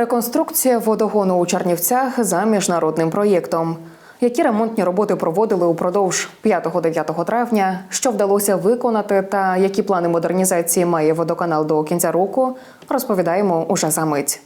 Реконструкція водогону у Чернівцях за міжнародним проєктом. Які ремонтні роботи проводили упродовж 5-9 травня, що вдалося виконати, та які плани модернізації має водоканал до кінця року, розповідаємо уже за мить.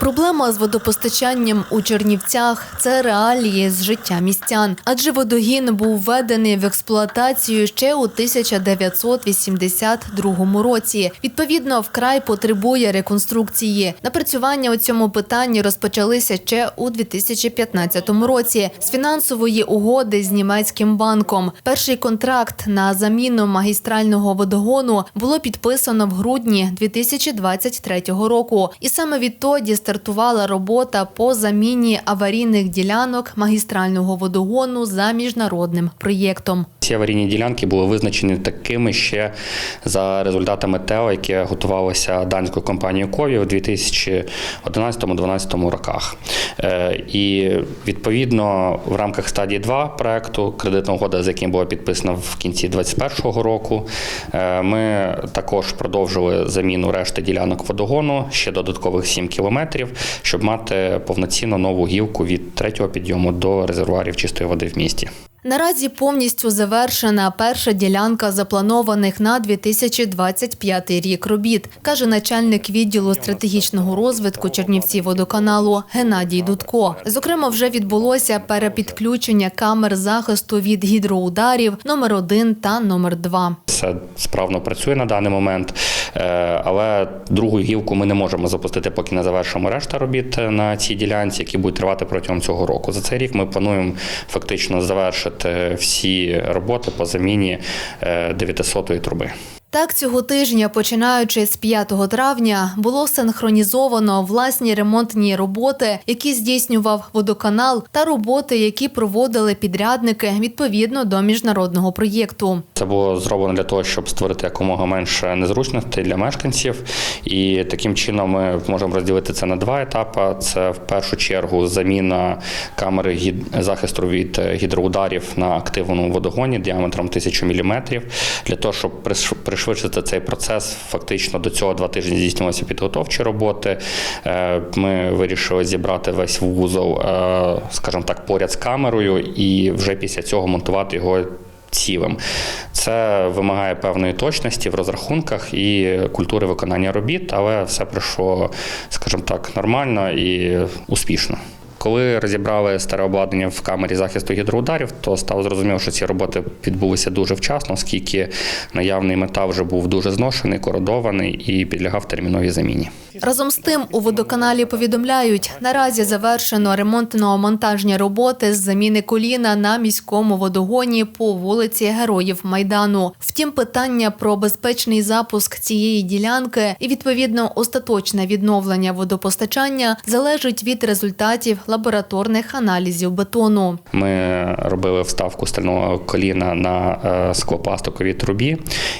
Проблема з водопостачанням у Чернівцях це реалії з життя містян, адже водогін був введений в експлуатацію ще у 1982 році. Відповідно, вкрай потребує реконструкції. Напрацювання у цьому питанні розпочалися ще у 2015 році з фінансової угоди з німецьким банком. Перший контракт на заміну магістрального водогону було підписано в грудні 2023 року, і саме відтоді стартувала робота по заміні аварійних ділянок магістрального водогону за міжнародним проєктом. Ці аварійні ділянки були визначені такими ще за результатами ТЕО, яке готувалося данською компанією Кові в 2011-2012 роках. Е, І відповідно в рамках стадії 2 проекту кредитна угода, з яким була підписана в кінці 2021 року, е, ми також продовжили заміну решти ділянок водогону ще додаткових 7 кілометрів, щоб мати повноцінно нову гілку від третього підйому до резервуарів чистої води в місті. Наразі повністю завершена перша ділянка запланованих на 2025 рік робіт, каже начальник відділу стратегічного розвитку Чернівці водоканалу Геннадій Дудко. Зокрема, вже відбулося перепідключення камер захисту від гідроударів номер 1 та номер 2 Все справно працює на даний момент, але другу гілку ми не можемо запустити, поки не завершимо решта робіт на цій ділянці, які будуть тривати протягом цього року. За цей рік ми плануємо фактично завершити всі роботи по заміні 900-ї труби. Так, цього тижня, починаючи з 5 травня, було синхронізовано власні ремонтні роботи, які здійснював водоканал, та роботи, які проводили підрядники відповідно до міжнародного проєкту. Це було зроблено для того, щоб створити якомога менше незручностей для мешканців, і таким чином ми можемо розділити це на два етапи. Це в першу чергу заміна камери захисту від гідроударів на активному водогоні діаметром 1000 мм, для того, щоб приш- пришвидшити цей процес. Фактично до цього два тижні здійснювалися підготовчі роботи. Е, Ми вирішили зібрати весь вузол, е, скажімо так, поряд з камерою, і вже після цього монтувати його цілим. Це вимагає певної точності в розрахунках і культури виконання робіт, але все пройшло, скажімо так, нормально і успішно. Коли розібрали старе обладнання в камері захисту гідроударів, то стало зрозуміло, що ці роботи відбулися дуже вчасно, оскільки наявний метал вже був дуже зношений, кородований і підлягав терміновій заміні. Разом з тим у водоканалі повідомляють, наразі завершено ремонтно-монтажні роботи з заміни коліна на міському водогоні по вулиці Героїв Майдану. Втім, питання про безпечний запуск цієї ділянки і відповідно остаточне відновлення водопостачання залежить від результатів лабораторних аналізів бетону. Ми робили вставку стального коліна на е, склопластиковій трубі,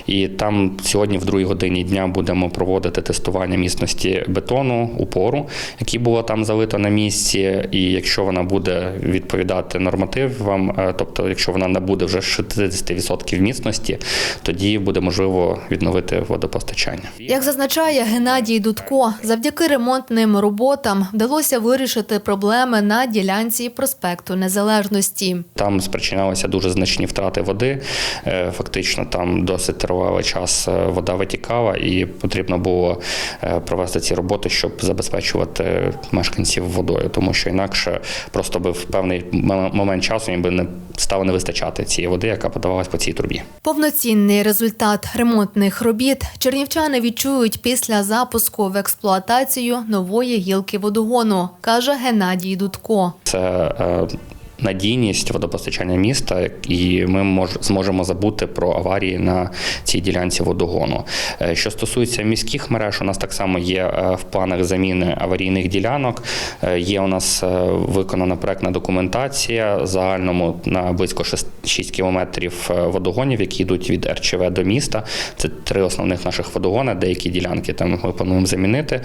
і там сьогодні, в другій годині дня, будемо проводити тестування міцності бетону, упору, який було там залито на місці. І якщо вона буде відповідати нормативам, е, тобто, якщо вона не буде вже 60% міцності, тоді буде можливо відновити водопостачання. Як зазначає Геннадій Дудко, завдяки ремонтним роботам вдалося вирішити проблеми на ділянці проспекту Незалежності. Там спричинялися дуже значні втрати води. Е, Фактично, там досить тривалий час е, вода витікала, і потрібно було е, провести ці роботи, щоб забезпечувати мешканців водою, тому що інакше просто би в певний момент часу їм би не стало не вистачати цієї води, яка подавалась по цій трубі. Повноцінний результат ремонтних робіт чернівчани відчують після запуску в експлуатацію нової гілки водогону, каже Геннадій Дудко. Це е, надійність водопостачання міста, і ми мож, зможемо забути про аварії на цій ділянці водогону. Е, Що стосується міських мереж, у нас так само є е, в планах заміни аварійних ділянок. Е, Є у нас виконана проектна документація загальному на близько 6, 6 кілометрів водогонів, які йдуть від РЧВ до міста. Це три основних наших водогони, деякі ділянки там ми плануємо замінити.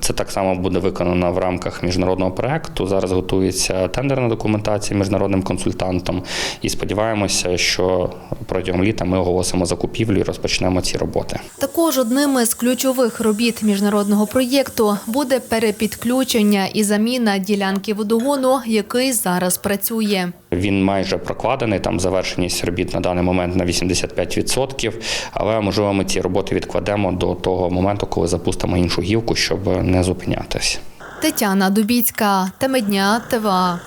Це так само буде виконано в рамках міжнародного проекту. Зараз готується тендерна документація. Організації міжнародним консультантом. І сподіваємося, що протягом літа ми оголосимо закупівлю і розпочнемо ці роботи. Також одним із ключових робіт міжнародного проєкту буде перепідключення і заміна ділянки водогону, який зараз працює. Він майже прокладений, там завершеність робіт на даний момент на 85%, але можливо ми ці роботи відкладемо до того моменту, коли запустимо іншу гілку, щоб не зупинятися. Тетяна Дубіцька, Темедня, ТВА.